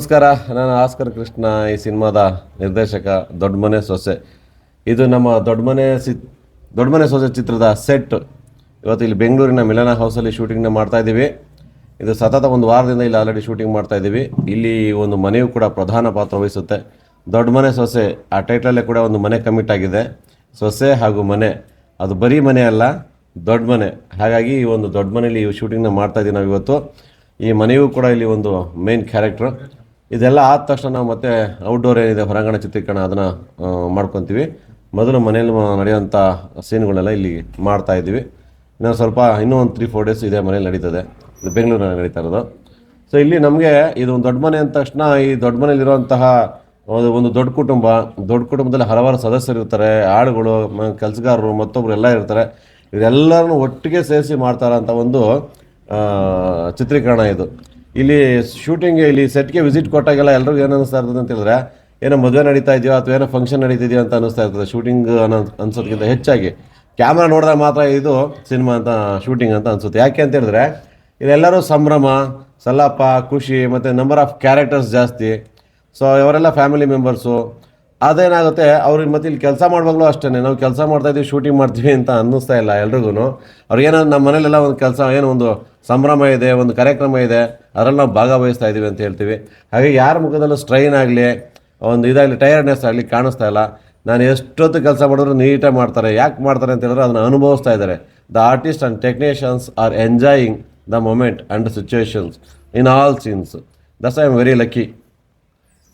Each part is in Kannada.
ನಮಸ್ಕಾರ. ನಾನು ಆಸ್ಕರ್ ಕೃಷ್ಣ, ಈ ಸಿನಿಮಾದ ನಿರ್ದೇಶಕ ದೊಡ್ಡ ಮನೆ ಸೊಸೆ. ಇದು ನಮ್ಮ ದೊಡ್ಡ ಮನೆ ಸಿ ದೊಡ್ಡ ಮನೆ ಸೊಸೆ ಚಿತ್ರದ ಸೆಟ್. ಇವತ್ತು ಇಲ್ಲಿ ಬೆಂಗಳೂರಿನ ಮಿಲನ ಹೌಸಲ್ಲಿ ಶೂಟಿಂಗ್ನ ಮಾಡ್ತಾ ಇದ್ದೀವಿ. ಇದು ಸತತ ಒಂದು ವಾರದಿಂದ ಇಲ್ಲಿ ಆಲ್ರೆಡಿ ಶೂಟಿಂಗ್ ಮಾಡ್ತಾ ಇದ್ದೀವಿ. ಇಲ್ಲಿ ಒಂದು ಮನೆಯು ಕೂಡ ಪ್ರಧಾನ ಪಾತ್ರ ವಹಿಸುತ್ತೆ. ದೊಡ್ಡ ಮನೆ ಸೊಸೆ, ಆ ಟೈಟ್ಲಲ್ಲೇ ಕೂಡ ಒಂದು ಮನೆ ಕಮಿಟ್ ಆಗಿದೆ. ಸೊಸೆ ಹಾಗೂ ಮನೆ, ಅದು ಬರೀ ಮನೆ ಅಲ್ಲ ದೊಡ್ಡ ಮನೆ ಹಾಗಾಗಿ ಈ ಒಂದು ದೊಡ್ಡ ಮನೆಯಲ್ಲಿ ಶೂಟಿಂಗ್ನ ಮಾಡ್ತಾ ಇದ್ದೀವಿ ನಾವು ಇವತ್ತು ಈ ಮನೆಯೂ ಕೂಡ ಇಲ್ಲಿ ಒಂದು ಮೇನ್ ಕ್ಯಾರೆಕ್ಟ್ರು ಇದೆಲ್ಲ ಆದ ತಕ್ಷಣ ನಾವು ಮತ್ತೆ ಔಟ್ಡೋರ್ ಏನಿದೆ, ಹೊರಾಂಗಣ ಚಿತ್ರೀಕರಣ ಅದನ್ನು ಮಾಡ್ಕೊತೀವಿ. ಮೊದಲು ಮನೆಯಲ್ಲಿ ನಡೆಯುವಂಥ ಸೀನ್ಗಳೆಲ್ಲ ಇಲ್ಲಿ ಮಾಡ್ತಾ ಇದ್ದೀವಿ. ಇನ್ನೊಂದು ಸ್ವಲ್ಪ, ಇನ್ನೂ ಒಂದು ತ್ರೀ ಫೋರ್ ಡೇಸ್ ಇದೆ ಮನೇಲಿ ನಡೀತದೆ. ಇದು ಬೆಂಗಳೂರಿನಲ್ಲಿ ನಡೀತಾ ಇರೋದು. ಸೊ ಇಲ್ಲಿ ನಮಗೆ ಇದು ಒಂದು ದೊಡ್ಡ ಮನೆ ಅಂದ ತಕ್ಷಣ ಈ ದೊಡ್ಡ ಮನೇಲಿರುವಂತಹ ಒಂದು ದೊಡ್ಡ ಕುಟುಂಬ, ದೊಡ್ಡ ಕುಟುಂಬದಲ್ಲಿ ಹಲವಾರು ಸದಸ್ಯರು ಇರ್ತಾರೆ, ಆಳುಗಳು ಕೆಲಸಗಾರರು, ಮತ್ತೊಬ್ರು ಎಲ್ಲ ಇರ್ತಾರೆ. ಇವರೆಲ್ಲರನ್ನು ಒಟ್ಟಿಗೆ ಸೇರಿಸಿ ಮಾಡ್ತಾರಂಥ ಒಂದು ಚಿತ್ರೀಕರಣ ಇದು. ಇಲ್ಲಿ ಶೂಟಿಂಗ್, ಇಲ್ಲಿ ಸೆಟ್ಗೆ ವಿಸಿಟ್ ಕೊಟ್ಟಾಗೆಲ್ಲ ಎಲ್ಲರಿಗೂ ಏನು ಅನಿಸ್ತಾ ಇರ್ತದೆ ಅಂತ ಹೇಳಿದ್ರೆ, ಏನೋ ಮದುವೆ ನಡೀತಾ ಇದೆಯೋ ಅಥವಾ ಏನೋ ಫಂಕ್ಷನ್ ನಡೀತಿದೆಯೋ ಅಂತ ಅನಿಸ್ತಾ ಇರ್ತದೆ. ಶೂಟಿಂಗ್ ಅನ್ನೋ ಅನ್ಸೋದಕ್ಕಿಂತ ಹೆಚ್ಚಾಗಿ. ಕ್ಯಾಮ್ರಾ ನೋಡಿದಾಗ ಮಾತ್ರ ಇದು ಸಿನಿಮಾ ಅಂತ ಶೂಟಿಂಗ್ ಅಂತ ಅನಿಸುತ್ತೆ. ಯಾಕೆ ಅಂತ ಹೇಳಿದ್ರೆ, ಇಲ್ಲೆಲ್ಲರೂ ಸಂಭ್ರಮ ಸಲ್ಲಾಪ ಖುಷಿ, ಮತ್ತು ನಂಬರ್ ಆಫ್ ಕ್ಯಾರೆಕ್ಟರ್ಸ್ ಜಾಸ್ತಿ. ಸೊ ಇವರೆಲ್ಲ ಫ್ಯಾಮಿಲಿ ಮೆಂಬರ್ಸು ಅದೇನಾಗುತ್ತೆ ಅವ್ರಿಗೆ ಮತ್ತೆ ಇಲ್ಲಿ ಕೆಲಸ ಮಾಡುವಾಗಲೂ ಅಷ್ಟೇ ನಾವು ಕೆಲಸ ಮಾಡ್ತಾ ಇದೀವಿ ಶೂಟಿಂಗ್ ಮಾಡ್ತೀವಿ ಅಂತ ಅನ್ನಿಸ್ತಾ ಇಲ್ಲ ಎಲ್ರಿಗೂ ಅವ್ರಿಗೇನೋ ನಮ್ಮ ಮನೇಲೆಲ್ಲ ಒಂದು ಕೆಲಸ, ಏನೋ ಒಂದು ಸಂಭ್ರಮ ಇದೆ, ಒಂದು ಕಾರ್ಯಕ್ರಮ ಇದೆ, ಅದರಲ್ಲಿ ನಾವು ಭಾಗವಹಿಸ್ತಾ ಇದ್ದೀವಿ ಅಂತ ಹೇಳ್ತೀವಿ. ಹಾಗೆ ಯಾರ ಮುಖದಲ್ಲೂ ಸ್ಟ್ರೈನ್ ಆಗಲಿ, ಒಂದು ಇದಾಗಲಿ ಟೈರ್ಡ್ನೆಸ್ ಆಗಲಿ ಕಾಣಿಸ್ತಾ ಇಲ್ಲ. ನಾನು ಎಷ್ಟೊತ್ತು ಕೆಲಸ ಮಾಡಿದ್ರು ನೀಟಾಗಿ ಮಾಡ್ತಾರೆ, ಯಾಕೆ ಮಾಡ್ತಾರೆ ಅಂತ ಹೇಳಿದ್ರೆ ಅದನ್ನು ಅನುಭವಿಸ್ತಾ ಇದ್ದಾರೆ the artist and technicians are enjoying the moment and situations in all scenes thus I am very lucky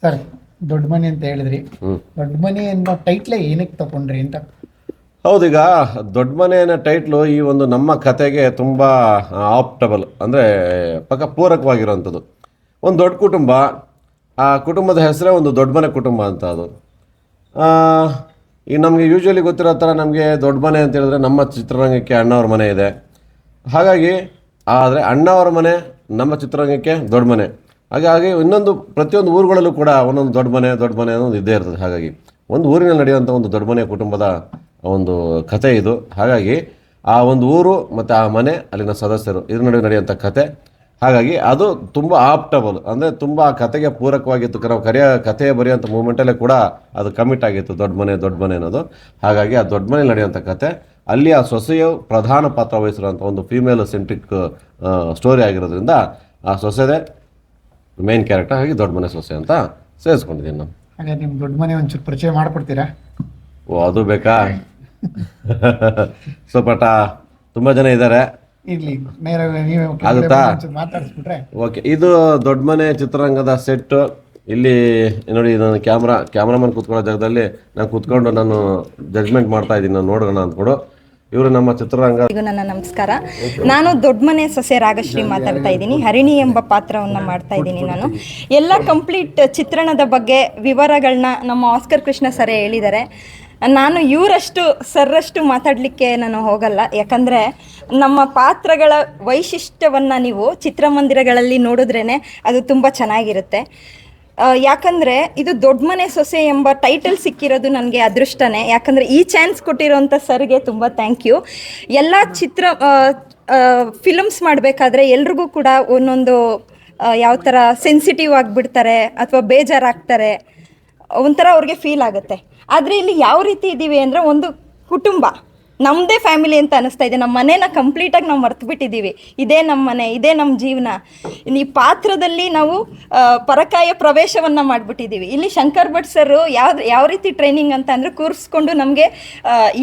sir. ದೊಡ್ಡ ಮನೆ ಅಂತ ಹೇಳಿದ್ರಿ. ದೊಡ್ಡ ಮನೆ ಅನ್ನೋ ಟೈಟ್ಲೇ ಏನಕ್ಕೆ ತಗೊಂಡ್ರಿ ಅಂತ? ಹೌದೀಗ ದೊಡ್ಡ ಮನೆಯ ಟೈಟ್ಲು ಈ ಒಂದು ನಮ್ಮ ಕತೆಗೆ ತುಂಬ ಆಪ್ಟಬಲ್ ಅಂದರೆ ಪಕ್ಕ ಪೂರಕವಾಗಿರೋವಂಥದ್ದು. ಒಂದು ದೊಡ್ಡ ಕುಟುಂಬ ಆ ಕುಟುಂಬದ ಹೆಸರೇ ಒಂದು ದೊಡ್ಡ ಮನೆ ಕುಟುಂಬ ಅಂತ ಅದು. ಈಗ ಈ ನಮಗೆ ಯೂಶ್ವಲಿ ಗೊತ್ತಿರೋ ಥರ ನಮಗೆ ದೊಡ್ಡ ಮನೆ ಅಂತ ಹೇಳಿದ್ರೆ ನಮ್ಮ ಚಿತ್ರರಂಗಕ್ಕೆ ಅಣ್ಣವ್ರ ಮನೆ ಇದೆ. ಹಾಗಾಗಿ ಆದರೆ ಅಣ್ಣವರ ಮನೆ ನಮ್ಮ ಚಿತ್ರರಂಗಕ್ಕೆ ದೊಡ್ಡ ಮನೆ. ಹಾಗಾಗಿ ಇನ್ನೊಂದು ಪ್ರತಿಯೊಂದು ಊರುಗಳಲ್ಲೂ ಕೂಡ ಒಂದೊಂದು ದೊಡ್ಡ ಮನೆ ದೊಡ್ಡ ಮನೆ ಅನ್ನೋದು ಇದ್ದೇ ಇರ್ತದೆ. ಹಾಗಾಗಿ ಒಂದು ಊರಿನಲ್ಲಿ ನಡೆಯುವಂಥ ಒಂದು ದೊಡ್ಡ ಮನೆ ಕುಟುಂಬದ ಒಂದು ಕತೆ ಇದು. ಹಾಗಾಗಿ ಆ ಒಂದು ಊರು ಮತ್ತು ಆ ಮನೆ, ಅಲ್ಲಿನ ಸದಸ್ಯರು ಇದ್ರ ನಡುವೆ ನಡೆಯುವಂಥ ಕತೆ ಹಾಗಾಗಿ ಅದು ತುಂಬ ಆಪ್ಟಬಲ್. ಅಂದರೆ ತುಂಬ ಆ ಕತೆಗೆ ಪೂರಕವಾಗಿತ್ತು. ನಾವು ಕರೆಯ ಕಥೆ ಬರೆಯುವಂಥ ಮೂಮೆಂಟಲ್ಲೇ ಕೂಡ ಅದು ಕಮಿಟ್ ಆಗಿತ್ತು. ದೊಡ್ಡ ಮನೆ ದೊಡ್ಡ ಮನೆ ಅನ್ನೋದು. ಹಾಗಾಗಿ ಆ ದೊಡ್ಡ ಮನೆ ನಡೆಯುವಂಥ ಕತೆ ಅಲ್ಲಿ ಆ ಸೊಸೆಯು ಪ್ರಧಾನ ಪಾತ್ರ ವಹಿಸಿರುವಂಥ ಒಂದು ಫೀಮೇಲ್ ಸೆಂಟ್ರಿಕ್ ಸ್ಟೋರಿ ಆಗಿರೋದ್ರಿಂದ ಆ ಸೊಸೆದೇ ಮೇನ್ ಕ್ಯಾರೆಕ್ಟರ್ ಹಾಗೆ ದೊಡ್ಡ ಮನೆ ಸೊಸೆ ಅಂತ ಸೇರಿಸ್ಕೊಂಡಿದ್ದೀನಿ ನಾನು. ಹಾಗೆ ನಿಮ್ಮ ದೊಡ್ಡ ಮನೆ ಒಂಚೂರು ಪರಿಚಯ ಮಾಡಿಕೊಡ್ತೀರಾ? ಓ ಅದು ಬೇಕಾ? ಸ್ವಲ್ಪ ತುಂಬ ಜನ ಇದ್ದಾರೆ. ಇರ್ಲಿ ನೇರ ನೀವೇ ಕೆಳಗಡೆ ಆಗುತ್ತಾ? ಬಂದು ಒಂಚೂರು ಮಾತಾಡಿಸ್ಬಿಟ್ರೆ. ಓಕೆ ಇದು ದೊಡ್ಡ ಮನೆ ಚಿತ್ರರಂಗದ ಸೆಟ್ ಇಲ್ಲಿ ನೋಡಿ ನಾನು ಕ್ಯಾಮ್ರಾ ಕ್ಯಾಮ್ರಾಮನ್ ಕೂತ್ಕೊಳ್ಳೋ ಜಾಗದಲ್ಲಿ ನಾನು ಕೂತ್ಕೊಂಡು ನಾನು ಜಡ್ಜ್ಮೆಂಟ್ ಮಾಡ್ತಾ ಇದ್ದೀನಿ. ನಾನು ನೋಡೋಣ ಅಂದ್ಕೊಂಡು ಇವರು ನಮ್ಮ ಚಿತ್ರರಂಗ ಈಗ ನನ್ನ ನಮಸ್ಕಾರ. ನಾನು ದೊಡ್ಡ ಮನೆ ಸೊಸೆ ರಾಗಶ್ರೀ ಮಾತಾಡ್ತಾ ಇದ್ದೀನಿ. ಹರಿಣಿ ಎಂಬ ಪಾತ್ರವನ್ನು ಮಾಡ್ತಾ ಇದ್ದೀನಿ ನಾನು. ಎಲ್ಲ ಕಂಪ್ಲೀಟ್ ಚಿತ್ರಣದ ಬಗ್ಗೆ ವಿವರಗಳನ್ನ ನಮ್ಮ ಆಸ್ಕರ್ ಕೃಷ್ಣ ಸರ್ ಹೇಳಿದ್ದಾರೆ. ನಾನು ಇವರಷ್ಟು, ಸರ್ರಷ್ಟು ಮಾತಾಡಲಿಕ್ಕೆ ನಾನು ಹೋಗಲ್ಲ. ಯಾಕಂದರೆ ನಮ್ಮ ಪಾತ್ರಗಳ ವೈಶಿಷ್ಟ್ಯವನ್ನು ನೀವು ಚಿತ್ರಮಂದಿರಗಳಲ್ಲಿ ನೋಡಿದ್ರೇ ಅದು ತುಂಬ ಚೆನ್ನಾಗಿರುತ್ತೆ. ಯಾಕಂದ್ರೆ ಇದು ದೊಡ್ಡ ಮನೆ ಸೊಸೆ ಎಂಬ ಟೈಟಲ್ ಸಿಕ್ಕಿರೋದು ನನಗೆ ಅದೃಷ್ಟನೇ. ಯಾಕಂದ್ರೆ ಈ ಚಾನ್ಸ್ ಕೊಟ್ಟಿರುವಂತ ಸರ್ಗೆ ತುಂಬ ಥ್ಯಾಂಕ್ ಯು ಎಲ್ಲ ಚಿತ್ರ ಫಿಲಮ್ಸ್ ಮಾಡಬೇಕಾದ್ರೆ ಎಲ್ರಿಗೂ ಕೂಡ ಒಂದೊಂದು ಯಾವ ಥರ ಸೆನ್ಸಿಟಿವ್ ಆಗಿಬಿಡ್ತಾರೆ ಅಥವಾ ಬೇಜಾರಾಗ್ತಾರೆ, ಒಂಥರ ಅವ್ರಿಗೆ ಫೀಲ್ ಆಗುತ್ತೆ. ಆದರೆ ಇಲ್ಲಿ ಯಾವ ರೀತಿ ಇದ್ದೀವಿ ಅಂದರೆ ಒಂದು ಕುಟುಂಬ. ನಮ್ಮದೇ ಫ್ಯಾಮಿಲಿ ಅಂತ ಅನಿಸ್ತಾ ಇದೆ. ನಮ್ಮ ಮನೇನ ಕಂಪ್ಲೀಟಾಗಿ ನಾವು ಮರ್ತು ಬಿಟ್ಟಿದ್ದೀವಿ. ಇದೇ ನಮ್ಮ ಮನೆ, ಇದೇ ನಮ್ಮ ಜೀವನ. ಈ ಪಾತ್ರದಲ್ಲಿ ನಾವು ಪರಕಾಯ ಪ್ರವೇಶವನ್ನು ಮಾಡಿಬಿಟ್ಟಿದ್ದೀವಿ. ಇಲ್ಲಿ ಶಂಕರ್ ಭಟ್ ಸರ್ ಯಾವ ಯಾವ ರೀತಿ ಟ್ರೈನಿಂಗ್ ಅಂತ ಅಂದರೆ ಕೂರಿಸ್ಕೊಂಡು ನಮಗೆ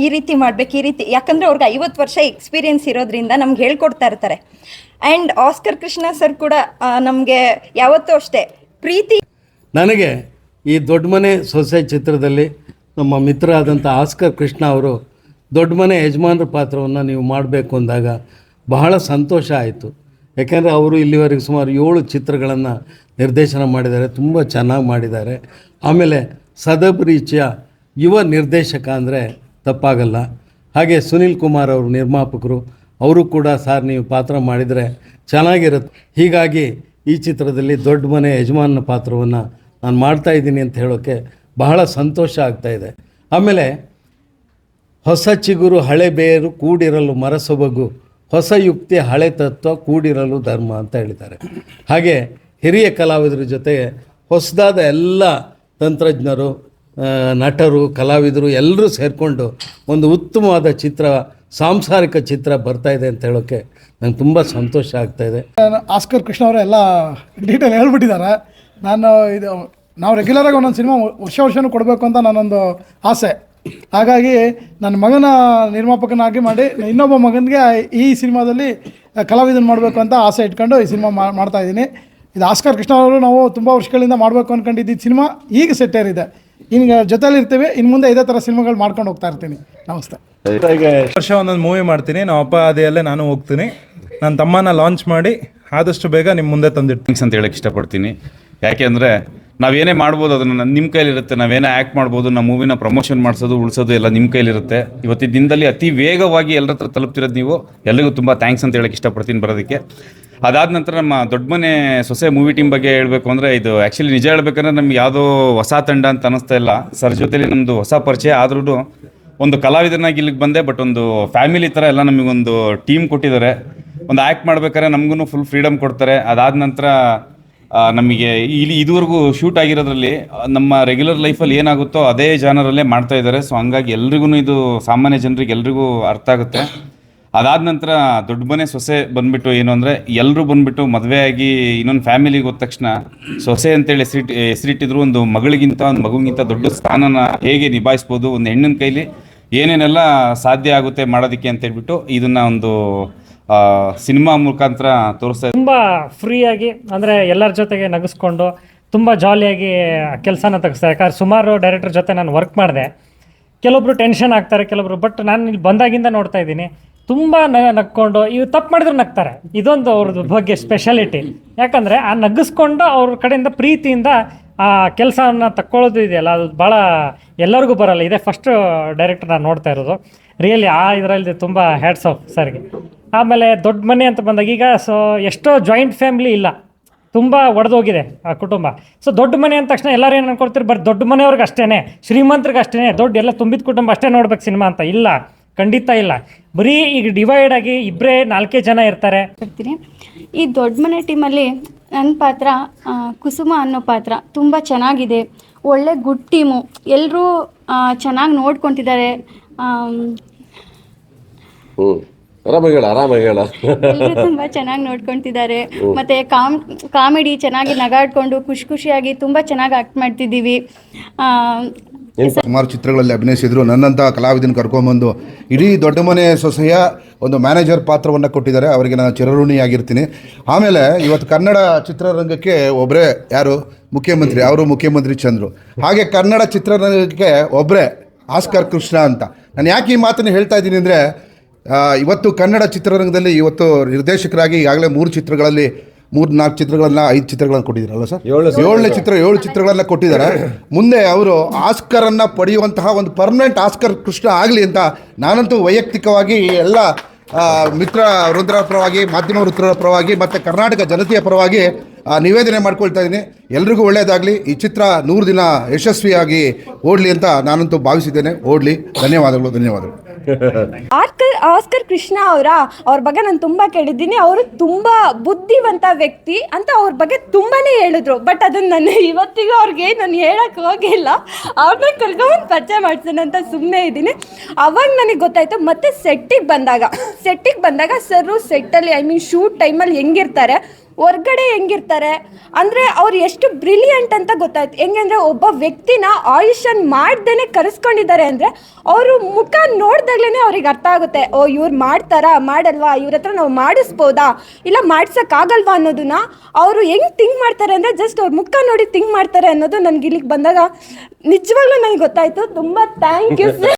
ಈ ರೀತಿ ಮಾಡ್ಬೇಕು, ಈ ರೀತಿ. ಯಾಕಂದರೆ ಅವ್ರಿಗೆ ಐವತ್ತು ವರ್ಷ ಎಕ್ಸ್ಪೀರಿಯನ್ಸ್ ಇರೋದ್ರಿಂದ ನಮ್ಗೆ ಹೇಳ್ಕೊಡ್ತಾ ಇರ್ತಾರೆ. ಆ್ಯಂಡ್ ಆಸ್ಕರ್ ಕೃಷ್ಣ ಸರ್ ಕೂಡ ನಮಗೆ ಯಾವತ್ತೂ ಅಷ್ಟೇ ಪ್ರೀತಿ. ನನಗೆ ಈ ದೊಡ್ಡ ಮನೆ ಸೊಸೆ ಚಿತ್ರದಲ್ಲಿ ನಮ್ಮ ಮಿತ್ರ ಆದಂಥ ಆಸ್ಕರ್ ಕೃಷ್ಣ ಅವರು ದೊಡ್ಡ ಮನೆ ಯಜಮಾನರ ಪಾತ್ರವನ್ನು ನೀವು ಮಾಡಬೇಕು ಅಂದಾಗ ಬಹಳ ಸಂತೋಷ ಆಯಿತು. ಯಾಕೆಂದರೆ ಅವರು ಇಲ್ಲಿವರೆಗೆ ಸುಮಾರು ಏಳು ಚಿತ್ರಗಳನ್ನು ನಿರ್ದೇಶನ ಮಾಡಿದ್ದಾರೆ, ತುಂಬ ಚೆನ್ನಾಗಿ ಮಾಡಿದ್ದಾರೆ. ಆಮೇಲೆ ಸದಭಿರುಚಿಯ ಯುವ ನಿರ್ದೇಶಕ ಅಂದರೆ ತಪ್ಪಾಗಲ್ಲ. ಹಾಗೆ ಸುನಿಲ್ ಕುಮಾರ್ ಅವರು ನಿರ್ಮಾಪಕರು, ಅವರು ಕೂಡ ಸರ್ ನೀವು ಪಾತ್ರ ಮಾಡಿದರೆ ಚೆನ್ನಾಗಿರುತ್ತೆ ಹೀಗಾಗಿ ಈ ಚಿತ್ರದಲ್ಲಿ ದೊಡ್ಡ ಮನೆ ಯಜಮಾನನ ಪಾತ್ರವನ್ನು ನಾನು ಮಾಡ್ತಾ ಇದ್ದೀನಿ ಅಂತ ಹೇಳೋಕ್ಕೆ ಬಹಳ ಸಂತೋಷ ಆಗ್ತಾ ಇದೆ. ಆಮೇಲೆ ಹೊಸ ಚಿಗುರು ಹಳೆ ಬೇರು ಕೂಡಿರಲು ಮರಸೊಬಗು, ಹೊಸ ಯುಕ್ತಿ ಹಳೆ ತತ್ವ ಕೂಡಿರಲು ಧರ್ಮ ಅಂತ ಹೇಳಿದ್ದಾರೆ. ಹಾಗೆ ಹಿರಿಯ ಕಲಾವಿದರ ಜೊತೆ ಹೊಸದಾದ ಎಲ್ಲ ತಂತ್ರಜ್ಞರು ನಟರು, ಕಲಾವಿದರು ಎಲ್ಲರೂ ಸೇರಿಕೊಂಡು ಒಂದು ಉತ್ತಮವಾದ ಚಿತ್ರ, ಸಾಂಸಾರಿಕ ಚಿತ್ರ ಬರ್ತಾ ಇದೆ ಅಂತ ಹೇಳೋಕ್ಕೆ ನಂಗೆ ತುಂಬ ಸಂತೋಷ ಆಗ್ತಾ ಇದೆ. ಆಸ್ಕರ್ ಕೃಷ್ಣ ಅವರು ಎಲ್ಲ ಡೀಟೇಲ್ ಹೇಳ್ಬಿಟ್ಟಿದ್ದಾರೆ. ನಾನು ಇದು ನಾವು ರೆಗ್ಯುಲರಾಗಿ ಒಂದೊಂದು ಸಿನಿಮಾ ವರ್ಷ ವರ್ಷವೂ ಕೊಡಬೇಕು ಅಂತ ನಾನೊಂದು ಆಸೆ. ಹಾಗಾಗಿ ನನ್ನ ಮಗನ ನಿರ್ಮಾಪಕನಾಗಿ ಮಾಡಿ ಇನ್ನೊಬ್ಬ ಮಗನಿಗೆ ಈ ಸಿನಿಮಾದಲ್ಲಿ ಕಲಾವಿದನ ಮಾಡಬೇಕು ಅಂತ ಆಸೆ ಇಟ್ಕೊಂಡು ಈ ಸಿನಿಮಾ ಮಾಡ್ತಾ ಇದ್ದೀನಿ. ಇದು ಆಸ್ಕರ್ ಕೃಷ್ಣ ಅವರು ನಾವು ತುಂಬ ವರ್ಷಗಳಿಂದ ಮಾಡಬೇಕು ಅಂದ್ಕೊಂಡಿದ್ದು ಸಿನಿಮಾ ಈಗ ಸೆಟ್ಟೇರಿದೆ ಇನ್ನು ಜೊತೆಲಿ ಇರ್ತೀವಿ ಇನ್ನು ಮುಂದೆ ಇದೇ ಥರ ಸಿನಿಮಾಗಳು ಮಾಡ್ಕೊಂಡು ಹೋಗ್ತಾ ಇರ್ತೀನಿ. ನಮಸ್ತೆ. ವರ್ಷ ಒಂದೊಂದು ಮೂವಿ ಮಾಡ್ತೀನಿ. ನಮ್ಮ ಅಪ್ಪ ಅದೇಯಲ್ಲೇ ನಾನು ಹೋಗ್ತೀನಿ. ನನ್ನ ತಮ್ಮನ ಲಾಂಚ್ ಮಾಡಿ ಆದಷ್ಟು ಬೇಗ ನಿಮ್ಮ ಮುಂದೆ ತಂದಿರ್ತೀನಿ. ಅಂತ ಹೇಳಕ್ಕೆ ಇಷ್ಟಪಡ್ತೀನಿ. ಯಾಕೆ ಅಂದರೆ ನಾವೇನೇ ಮಾಡ್ಬೋದು ಅದನ್ನು ನಿಮ್ಮ ಕೈಲಿರುತ್ತೆ, ನಾವೇನೇ ಆ್ಯಕ್ಟ್ ಮಾಡ್ಬೋದು ನಮ್ಮ ಮೂವಿನ ಪ್ರಮೋಷನ್ ಮಾಡಿಸೋದು, ಉಳಿಸೋದು ಎಲ್ಲ ನಿಮ್ಮ ಕೈಲಿರುತ್ತೆ. ಇವತ್ತಿನ ದಿನದಲ್ಲಿ ಅತಿ ವೇಗವಾಗಿ ಎಲ್ಲರ ಹತ್ರ ತಲುಪ್ತಿರೋದು ನೀವು. ಎಲ್ಲರಿಗೂ ತುಂಬ ಥ್ಯಾಂಕ್ಸ್ ಅಂತ ಹೇಳಕ್ಕೆ ಇಷ್ಟಪಡ್ತೀನಿ ಬರೋದಕ್ಕೆ. ಅದಾದ ನಂತರ ನಮ್ಮ ದೊಡ್ಡ ಮನೆ ಸೊಸೆ ಮೂವಿ ಟೀಮ್ ಬಗ್ಗೆ ಹೇಳಬೇಕು ಅಂದರೆ ಇದು ಆ್ಯಕ್ಚುಲಿ ನಿಜ ಹೇಳ್ಬೇಕಂದ್ರೆ ನಮ್ಗೆ ಯಾವುದೋ ಹೊಸ ತಂಡ ಅಂತ ಅನ್ನಿಸ್ತಾ ಇಲ್ಲ. ಸರ್ ಜೊತೆಲಿ ನಮ್ಮದು ಹೊಸ ಪರಿಚಯ ಆದ್ರೂ ಒಂದು ಕಲಾವಿದನಾಗಿ ಇಲ್ಲಿಗೆ ಬಂದೆ ಬಟ್ ಒಂದು ಫ್ಯಾಮಿಲಿ ಥರ ಎಲ್ಲ ನಮಗೊಂದು ಟೀಮ್ ಕೊಟ್ಟಿದ್ದಾರೆ. ಒಂದು ಆ್ಯಕ್ಟ್ ಮಾಡ್ಬೇಕಾದ್ರೆ ನಮಗೂ ಫುಲ್ ಫ್ರೀಡಮ್ ಕೊಡ್ತಾರೆ. ಅದಾದ ನಂತರ ನಮಗೆ ಇಲ್ಲಿ ಇದುವರೆಗೂ ಶೂಟ್ ಆಗಿರೋದ್ರಲ್ಲಿ ನಮ್ಮ ರೆಗ್ಯುಲರ್ ಲೈಫಲ್ಲಿ ಏನಾಗುತ್ತೋ ಅದೇ ಜಾನರಲ್ಲೇ ಮಾಡ್ತಾ ಇದ್ದಾರೆ. ಸೊ ಹಂಗಾಗಿ ಎಲ್ರಿಗೂ ಇದು ಸಾಮಾನ್ಯ ಜನರಿಗೆ ಎಲ್ರಿಗೂ ಅರ್ಥ ಆಗುತ್ತೆ. ಅದಾದ ನಂತರ ದೊಡ್ಡ ಮನೆ ಸೊಸೆ ಬಂದ್ಬಿಟ್ಟು ಏನು ಅಂದರೆ ಎಲ್ಲರೂ ಬಂದ್ಬಿಟ್ಟು ಮದುವೆ ಆಗಿ ಇನ್ನೊಂದು ಫ್ಯಾಮಿಲಿಗೆ ಹೋದ ತಕ್ಷಣ ಸೊಸೆ ಅಂತೇಳಿ ಹೆಸರಿಟ್, ಹೆಸರಿಟ್ಟಿದ್ರು ಒಂದು ಮಗಳಿಗಿಂತ, ಒಂದು ಮಗುಗಿಂತ ದೊಡ್ಡ ಸ್ಥಾನನ ಹೇಗೆ ನಿಭಾಯಿಸ್ಬೋದು ಒಂದು ಹೆಣ್ಣಿನ ಕೈಲಿ ಏನೇನೆಲ್ಲ ಸಾಧ್ಯ ಆಗುತ್ತೆ ಮಾಡೋದಕ್ಕೆ ಅಂತ ಹೇಳ್ಬಿಟ್ಟು ಇದನ್ನ ಒಂದು ಸಿನಿಮಾ ಮುಖಾಂತರ ತೋರಿಸ್ತಾ ತುಂಬ ಫ್ರೀಯಾಗಿ, ಅಂದರೆ ಎಲ್ಲರ ಜೊತೆಗೆ ನಗಿಸ್ಕೊಂಡು ತುಂಬ ಜಾಲಿಯಾಗಿ ಕೆಲಸನ ತೆಗಿಸ್ತಾರೆ. ಯಾಕಂದ್ರೆ ಸುಮಾರು ಡೈರೆಕ್ಟರ್ ಜೊತೆ ನಾನು ವರ್ಕ್ ಮಾಡಿದೆ. ಕೆಲವೊಬ್ರು ಟೆನ್ಷನ್ ಆಗ್ತಾರೆ, ಕೆಲವೊಬ್ರು ಬಟ್ ನಾನು ಇಲ್ಲಿ ಬಂದಾಗಿಂದ ನೋಡ್ತಾ ಇದ್ದೀನಿ. ತುಂಬ ನಗ್ಕೊಂಡು ಇವು ತಪ್ಪು ಮಾಡಿದ್ರು ನಗ್ತಾರೆ. ಇದೊಂದು ಅವ್ರದ್ದು ಬಗ್ಗೆ ಸ್ಪೆಷಾಲಿಟಿ ಯಾಕಂದರೆ ಆ ನಗಿಸ್ಕೊಂಡು ಅವ್ರ ಕಡೆಯಿಂದ ಪ್ರೀತಿಯಿಂದ ಆ ಕೆಲಸವನ್ನು ತಕ್ಕೊಳ್ಳೋದು ಇದೆಯಲ್ಲ, ಅದು ಭಾಳ ಎಲ್ಲರಿಗೂ ಬರಲ್ಲ. ಇದೇ ಫಸ್ಟ್ ಡೈರೆಕ್ಟರ್ ನಾನು ನೋಡ್ತಾ ಇರೋದು. ರಿಯಲಿ ಆ ಇದರಲ್ಲಿ ತುಂಬ ಹ್ಯಾಡ್ಸ್ ಆಫ್ ಸರ್ಗೆ ಆಮೇಲೆ ದೊಡ್ಡ ಮನೆ ಅಂತ ಬಂದಾಗ ಈಗ ಸೊ ಎಷ್ಟೋ ಜಾಯಿಂಟ್ ಫ್ಯಾಮಿಲಿ ಇಲ್ಲ. ತುಂಬ ಒಡೆದೋಗಿದೆ ಆ ಕುಟುಂಬ. ಸೊ ದೊಡ್ಡ ಮನೆ ಅಂದ ತಕ್ಷಣ ಎಲ್ಲರೂ ಏನು ಅನ್ಕೊಳ್ತಾರೆ? ಬಟ್ ದೊಡ್ಡ ಮನೆಯವ್ರಿಗೆ ಅಷ್ಟೇ ಶ್ರೀಮಂತರಿಗೆ ಅಷ್ಟೇ ದೊಡ್ಡ ಎಲ್ಲ ತುಂಬಿದ ಕುಟುಂಬ ಅಷ್ಟೇ ನೋಡ್ಬೇಕು ಸಿನಿಮಾ ಅಂತ ಇಲ್ಲ, ಖಂಡಿತ ಇಲ್ಲ. ಬರೀ ಈಗ ಡಿವೈಡ್ ಆಗಿ ಇಬ್ಬರೇ ನಾಲ್ಕೇ ಜನ ಇರ್ತಾರೆ. ಈ ದೊಡ್ಡ ಮನೆ ಟೀಮಲ್ಲಿ ನನ್ನ ಪಾತ್ರ ಕುಸುಮ ಅನ್ನೋ ಪಾತ್ರ ತುಂಬ ಚೆನ್ನಾಗಿದೆ. ಒಳ್ಳೆ ಗುಡ್ ಟೀಮು ಎಲ್ಲರೂ ಚೆನ್ನಾಗಿ ನೋಡ್ಕೊತಿದ್ದಾರೆ. ಹ್ಞೂ ಆರಾಮಾಗಿ ಹೇಳ ಆರಾಮಾಗಿ ಹೇಳ. ಎಲ್ಲರೂ ತುಂಬ ಚೆನ್ನಾಗಿ ನೋಡ್ಕೊಂತಿದ್ದಾರೆ. ಮತ್ತೆ ಕಾಮ್ ಕಾಮಿಡಿ ಚೆನ್ನಾಗಿ ನಗಾಡ್ಕೊಂಡು ಖುಷಿ ಖುಷಿಯಾಗಿ ತುಂಬ ಚೆನ್ನಾಗಿ ಆಕ್ಟ್ ಮಾಡ್ತಿದ್ದೀವಿ. ಆ, ಸುಮಾರು ಚಿತ್ರಗಳಲ್ಲಿ ಅಭಿನಯಿಸಿದ್ರು. ನನ್ನಂಥ ಕಲಾವಿದನ ಕರ್ಕೊಂಬಂದು ಇಡೀ ದೊಡ್ಡ ಮನೆ ಸೊಸೆಯ ಒಂದು ಮ್ಯಾನೇಜರ್ ಪಾತ್ರವನ್ನು ಕೊಟ್ಟಿದ್ದಾರೆ. ಅವರಿಗೆ ನಾನು ಚಿರಋಣಿಯಾಗಿರ್ತೀನಿ. ಆಮೇಲೆ ಇವತ್ತು ಕನ್ನಡ ಚಿತ್ರರಂಗಕ್ಕೆ ಒಬ್ಬರೇ ಯಾರು? ಮುಖ್ಯಮಂತ್ರಿ ಅವರು ಮುಖ್ಯಮಂತ್ರಿ ಚಂದ್ರು. ಹಾಗೆ ಕನ್ನಡ ಚಿತ್ರರಂಗಕ್ಕೆ ಒಬ್ಬರೇ ಆಸ್ಕರ್ ಕೃಷ್ಣ ಅಂತ. ನಾನು ಯಾಕೆ ಈ ಮಾತನ್ನು ಹೇಳ್ತಾ ಇದ್ದೀನಿ ಅಂದರೆ ಇವತ್ತು ಕನ್ನಡ ಚಿತ್ರರಂಗದಲ್ಲಿ ಇವತ್ತು ನಿರ್ದೇಶಕರಾಗಿ ಈಗಾಗಲೇ ಮೂರು ಚಿತ್ರಗಳಲ್ಲಿ ಮೂರು ನಾಲ್ಕು ಚಿತ್ರಗಳನ್ನ ಐದು ಚಿತ್ರಗಳನ್ನ ಕೊಟ್ಟಿದ್ದಾರಲ್ಲ ಸರ್? ಏಳನೇ ಚಿತ್ರ ಏಳು ಚಿತ್ರಗಳನ್ನ ಕೊಟ್ಟಿದ್ದಾರೆ. ಮುಂದೆ ಅವರು ಆಸ್ಕರನ್ನು ಪಡೆಯುವಂತಹ ಒಂದು ಪರ್ಮನೆಂಟ್ ಆಸ್ಕರ್ ಕೃಷ್ಣ ಆಗಲಿ ಅಂತ ನಾನಂತೂ ವೈಯಕ್ತಿಕವಾಗಿ ಎಲ್ಲ ಮಿತ್ರ ವೃಂದರ ಪರವಾಗಿ ಮಾಧ್ಯಮ ವೃತ್ತರ ಪರವಾಗಿ ಮತ್ತು ಕರ್ನಾಟಕ ಜನತೆಯ ಪರವಾಗಿ ನಿವೇದನೆ ಮಾಡ್ಕೊಳ್ತಾ ಇದ್ದೀನಿ. ಎಲ್ರಿಗೂ ಒಳ್ಳೆಯದಾಗಲಿ ಈ ಚಿತ್ರ ನೂರು ದಿನ ಯಶಸ್ವಿಯಾಗಿ ಓಡಲಿ ಅಂತ ನಾನಂತೂ ಭಾವಿಸಿದ್ದೇನೆ. ಓಡಲಿ. ಧನ್ಯವಾದಗಳು ಧನ್ಯವಾದಗಳು. ಆಸ್ಕರ್ ಆಸ್ಕರ್ ಕೃಷ್ಣ ಅವರ, ಅವ್ರ ಬಗ್ಗೆ ನಾನು ತುಂಬ ಕೇಳಿದ್ದೀನಿ. ಅವರು ತುಂಬ ಬುದ್ಧಿವಂತ ವ್ಯಕ್ತಿ ಅಂತ ಅವ್ರ ಬಗ್ಗೆ ತುಂಬಾನೇ ಹೇಳಿದ್ರು. ಬಟ್ ಅದನ್ನ ನನ್ನ ಇವತ್ತಿಗೂ ಅವ್ರಿಗೆ ನಾನು ಹೇಳಕ್ಕೆ ಹೋಗಿಲ್ಲ. ಅವ್ರನ್ನ ಕರ್ಕೊಂಡ್ ಪರಿಚಯ ಮಾಡ್ತೇನೆ ಅಂತ ಸುಮ್ಮನೆ ಇದ್ದೀನಿ. ಅವಾಗ ನನಗೆ ಗೊತ್ತಾಯ್ತು, ಮತ್ತೆ ಸೆಟ್ಟಿಗೆ ಬಂದಾಗ ಸೆಟ್ಟಿಗೆ ಬಂದಾಗ ಸರು ಸೆಟ್ಟಲ್ಲಿ ಐ ಮೀನ್ ಶೂಟ್ ಟೈಮಲ್ಲಿ ಹೆಂಗಿರ್ತಾರೆ ಹೊರ್ಗಡೆ ಹೆಂಗಿರ್ತಾರೆ? ಅಂದರೆ ಅವ್ರು ಎಷ್ಟು ಬ್ರಿಲಿಯಂಟ್ ಅಂತ ಗೊತ್ತಾಯ್ತು. ಹೆಂಗಂದ್ರೆ ಒಬ್ಬ ವ್ಯಕ್ತಿನ ಆಡಿಷನ್ ಮಾಡ್ದೇನೆ ಕರೆಸ್ಕೊಂಡಿದ್ದಾರೆ ಅಂದರೆ ಅವರು ಮುಖ ನೋಡ್ದಾಗ್ಲೇ ಅವ್ರಿಗೆ ಅರ್ಥ ಆಗುತ್ತೆ. ಓ, ಇವ್ರು ಮಾಡ್ತಾರಾ? ಮಾಡಲ್ವಾ? ಇವ್ರ ಹತ್ರ ನಾವು ಮಾಡಿಸ್ಬೋದಾ? ಇಲ್ಲ ಮಾಡ್ಸೋಕ್ಕಾಗಲ್ವಾ ಅನ್ನೋದನ್ನ ಅವರು ಹೆಂಗೆ ಥಿಂಕ್ ಮಾಡ್ತಾರೆ ಅಂದರೆ ಜಸ್ಟ್ ಅವ್ರ ಮುಖ ನೋಡಿ ಥಿಂಕ್ ಮಾಡ್ತಾರೆ ಅನ್ನೋದು ನನಗೆ ಇಲ್ಲಿಗೆ ಬಂದಾಗ ನಿಜವಾಗ್ಲೂ ನನಗೆ ಗೊತ್ತಾಯಿತು. ತುಂಬ ಥ್ಯಾಂಕ್ ಯು